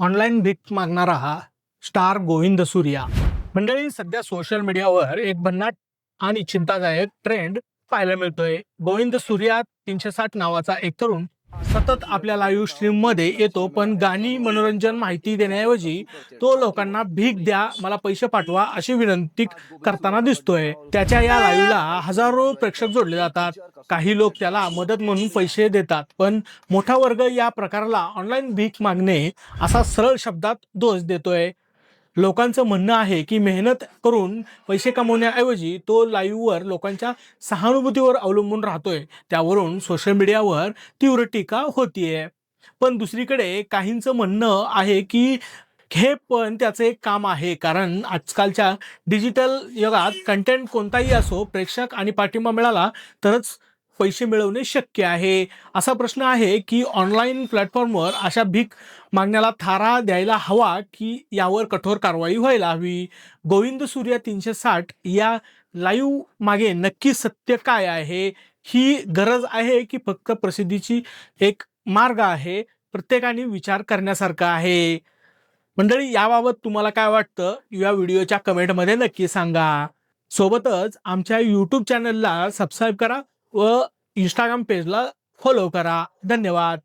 Online भीक मागणारा हा star Govind Surya. मंडळी सध्या सोशल मीडियावर एक भन्नाट आणि चिंतादायक ट्रेंड पाहायला मिळतोय. गोविंद सूर्या तीनशे साठ नावाचा एक तरुण सतत आपल्या लाईव्ह स्ट्रीममध्ये येतो पण गाणी मनोरंजन माहिती देण्याऐवजी तो लोकांना भीक द्या मला पैसे पाठवा अशी विनंती करताना दिसतोय. त्याच्या या लाईव्हला हजारो प्रेक्षक जोडले जातात. काही लोक त्याला मदत म्हणून पैसे देतात पण मोठा वर्ग या प्रकाराला ऑनलाईन भीक मागणे असा सरळ शब्दात दोष देतोय. लोकांचं म्हणणं आहे की मेहनत करून पैसे कमवण्याऐवजी तो लाईव्हवर लोकांच्या सहानुभूतीवर अवलंबून राहतोय. त्यावरून सोशल मीडियावर तीव्र टीका होतीये. पण दुसरीकडे काहींचं म्हणणं आहे की हे पण त्याचं एक काम आहे. कारण आजकालच्या डिजिटल युगात कंटेंट कोणताही असो प्रेक्षक आणि पाठिंबा मिळाला तरच पैसे मिळवणे शक्य आहे? असा प्रश्न आहे की ऑनलाईन प्लॅटफॉर्मवर अशा भीक मागण्याला थारा द्यायला हवा की यावर कठोर कारवाई व्हायला हवी? गोविंद सूर्या तीनशे साठ या लाईव्ह मागे नक्की सत्य काय आहे? ही गरज आहे की फक्त प्रसिद्धीची एक मार्ग आहे प्रत्येकाने विचार करण्यासारखा आहे? मंडळी याबाबत तुम्हाला काय वाटतं? या व्हिडिओच्या कमेंटमध्ये नक्की सांगा. सोबतच आमच्या यूट्यूब चॅनलला सबस्क्राईब करा. व इंस्टाग्राम पेजला फॉलो करा. धन्यवाद.